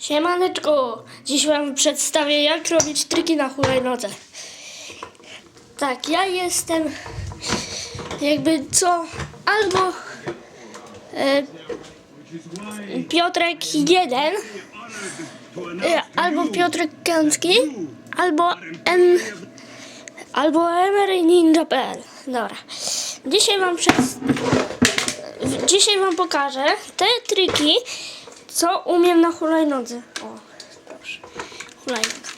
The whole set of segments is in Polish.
Siemaneczko! Dziś Wam przedstawię jak robić triki na hulajnodze. Tak, ja jestem jakby co albo e, Piotrek 1 e, albo Piotrek Kęcki albo M albo Emery Ninja.pl Dobra. Dzisiaj Wam przed... Dzisiaj Wam pokażę te triki, co umiem na hulajnodze. O, proszę. Hulajnoga.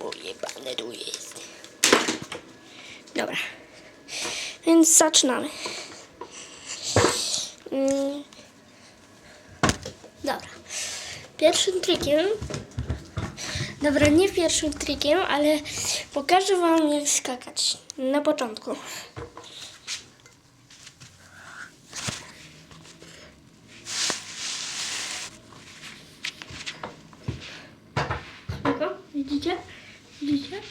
Ujebane tu jest. Dobra. Więc zaczynamy. Mm. Dobra. Pierwszym trikiem Dobra, nie pierwszym trikiem, ale pokażę Wam jak skakać na początku. Spoko, widzicie? Widzicie?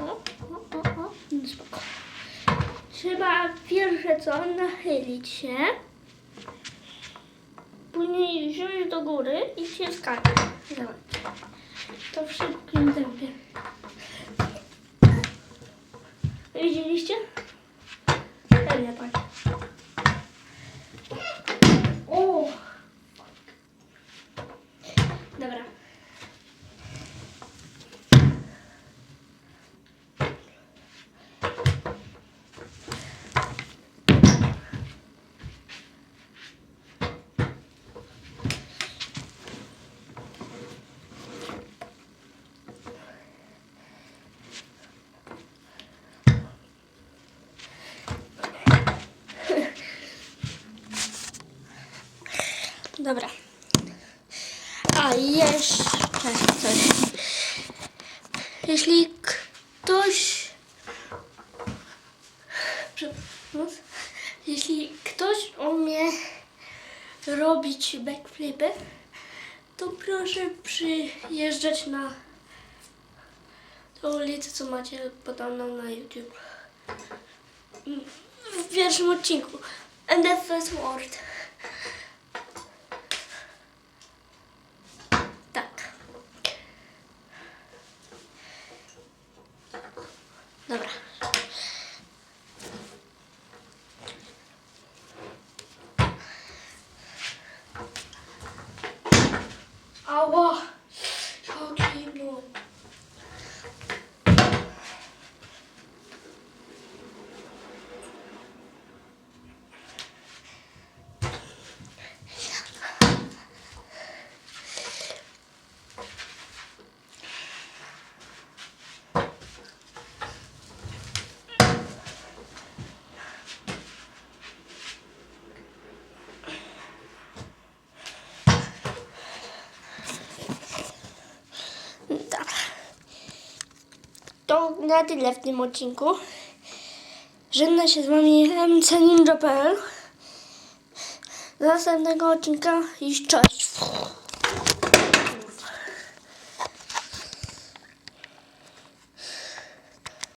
O, o, o, o, no spoko. Trzeba pierwsze co, nachylić się. Później wziąć do góry i się skakać. To w szybkim tempie. Widzieliście? Pewnie tak. O! Dobra. Dobra. A jeszcze coś. Jeśli ktoś. Jeśli ktoś umie robić backflipy, to proszę przyjeżdżać na tą ulicę, co macie podaną na YouTube. W pierwszym odcinku. And the first word. 啊我 To na tyle w tym odcinku. Żegna się z wami mcninja.pl Do następnego odcinka i cześć.